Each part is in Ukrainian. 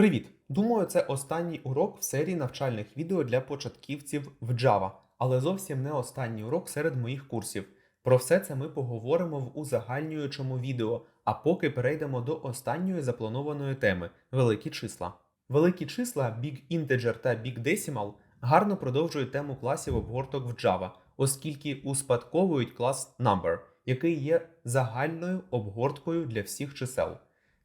Привіт! Думаю, це останній урок в серії навчальних відео для початківців в Java, але зовсім не останній урок серед моїх курсів. Про все це ми поговоримо в узагальнюючому відео, а поки перейдемо до останньої запланованої теми великі числа. Великі числа Big Integer та Big Decimal гарно продовжують тему класів обгорток в Java, оскільки успадковують клас Number, який є загальною обгорткою для всіх чисел.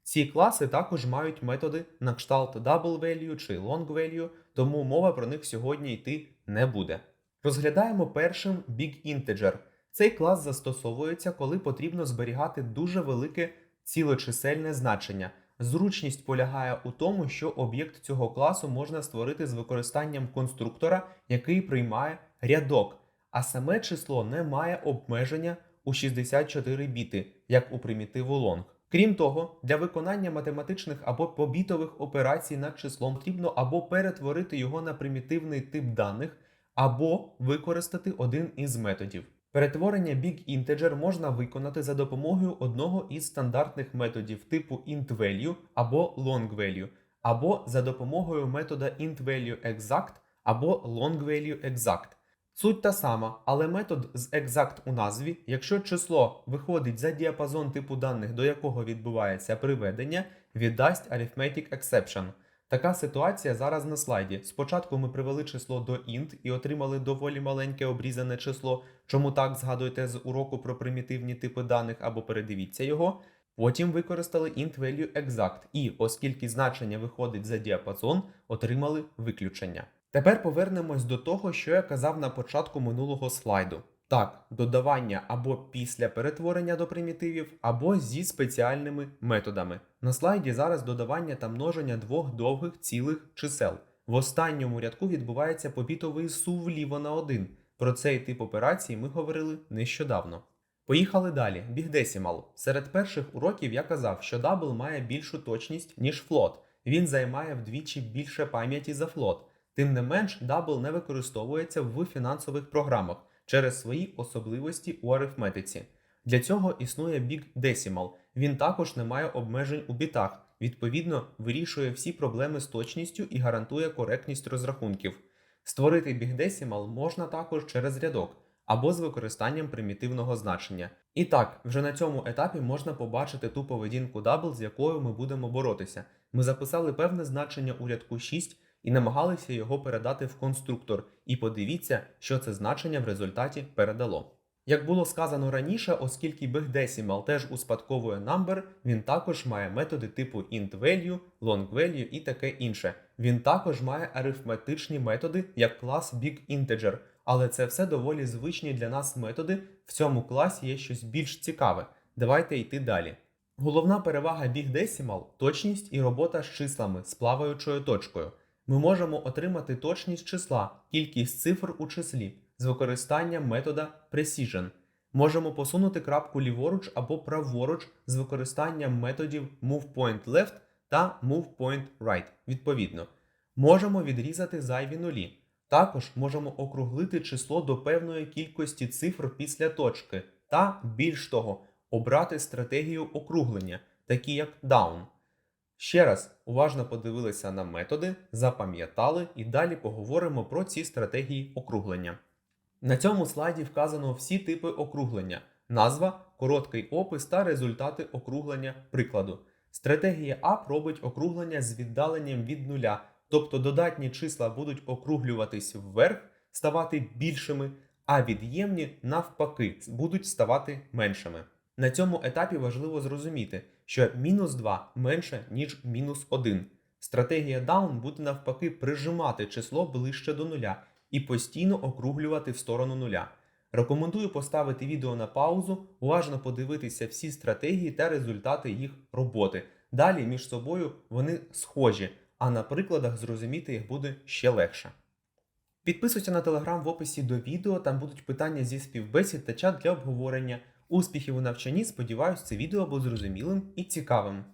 Ці класи також мають методи на кшталт double value чи long value, тому мова про них сьогодні йти не буде. Розглядаємо першим Big Integer. Цей клас застосовується, коли потрібно зберігати дуже велике цілочисельне значення. Зручність полягає у тому, що об'єкт цього класу можна створити з використанням конструктора, який приймає рядок, а саме число не має обмеження у 64 біти, як у примітиву long. Крім того, для виконання математичних або побітових операцій над числом потрібно або перетворити його на примітивний тип даних, або використати один із методів. Перетворення Big Integer можна виконати за допомогою одного із стандартних методів типу IntValue або LongValue, або за допомогою метода IntValueExact або LongValueExact. Суть та сама, але метод з exact у назві, якщо число виходить за діапазон типу даних, до якого відбувається приведення, віддасть arithmetic exception. Така ситуація зараз на слайді. Спочатку ми привели число до int і отримали доволі маленьке обрізане число. Чому так згадуєте з уроку про примітивні типи даних або передивіться його. Потім використали int value exact і, оскільки значення виходить за діапазон, отримали виключення. Тепер повернемось до того, що я казав на початку минулого слайду. Так, додавання або після перетворення до примітивів, або зі спеціальними методами. На слайді зараз додавання та множення двох довгих цілих чисел. В останньому рядку відбувається побітовий сув вліво на 1. Про цей тип операції ми говорили нещодавно. Поїхали далі. Бігдесімал. Серед перших уроків я казав, що дабл має більшу точність, ніж флот. Він займає вдвічі більше пам'яті за флот. Тим не менш, дабл не використовується в фінансових програмах через свої особливості у арифметиці. Для цього існує Big Decimal. Він також не має обмежень у бітах, відповідно, вирішує всі проблеми з точністю і гарантує коректність розрахунків. Створити Big Decimal можна також через рядок або з використанням примітивного значення. І так, вже на цьому етапі можна побачити ту поведінку дабл, з якою ми будемо боротися. Ми записали певне значення у рядку 6 і намагалися його передати в конструктор, і подивіться, що це значення в результаті передало. Як було сказано раніше, оскільки BigDecimal теж успадковує number, він також має методи типу IntValue, LongValue і таке інше. Він також має арифметичні методи як клас BigInteger, але це все доволі звичні для нас методи. В цьому класі є щось більш цікаве. Давайте йти далі. Головна перевага BigDecimal – точність і робота з числами з плаваючою точкою ми можемо отримати точність числа, кількість цифр у числі з використанням метода Precision. Можемо посунути крапку ліворуч або праворуч з використанням методів MovePointLeft та MovePointRight, відповідно. Можемо відрізати зайві нулі. Також можемо округлити число до певної кількості цифр після точки, та, більш того, обрати стратегію округлення, такі як Down. Ще раз уважно подивилися на методи, запам'ятали і далі поговоримо про ці стратегії округлення. На цьому слайді вказано всі типи округлення, назва, короткий опис та результати округлення прикладу. Стратегія А робить округлення з віддаленням від нуля, тобто додатні числа будуть округлюватись вверх, ставати більшими, а від'ємні навпаки будуть ставати меншими. На цьому етапі важливо зрозуміти, що мінус 2 менше, ніж мінус 1. Стратегія Down буде навпаки прижимати число ближче до нуля і постійно округлювати в сторону нуля. Рекомендую поставити відео на паузу, уважно подивитися всі стратегії та результати їх роботи. Далі між собою вони схожі, а на прикладах зрозуміти їх буде ще легше. Підписуйся на телеграм в описі до відео, там будуть питання зі співбесід та чат для обговорення. Успіхів у навчанні, сподіваюсь, це відео було зрозумілим і цікавим.